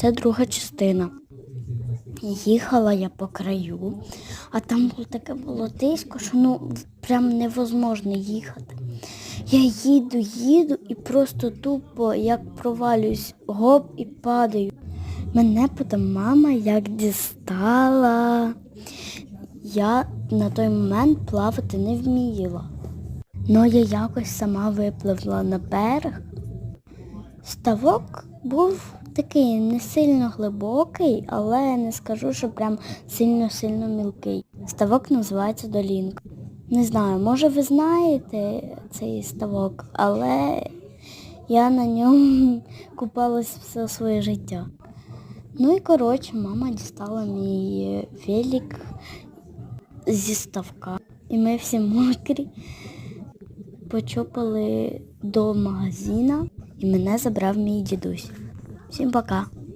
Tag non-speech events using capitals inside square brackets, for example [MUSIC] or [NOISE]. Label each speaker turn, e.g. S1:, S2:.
S1: Це друга частина. Їхала я по краю, а там було таке болотисько, що ну прям невозможно їхати. Я їду, їду і просто тупо як провалююсь, гоп і падаю. Мене потім мама як дістала. Я на той момент плавати не вміла. Ну я якось сама випливла на берег. Ставок був такий не сильно глибокий, але не скажу, що прям сильно-сильно мілкий. Ставок називається Долінка. Не знаю, може ви знаєте цей ставок, але я на ньому [LAUGHS] купалась все своє життя. Ну і коротше, мама дістала мій велик зі ставка. І ми всі мокрі почопали до магазина і мене забрав мій дідусь. Всем пока.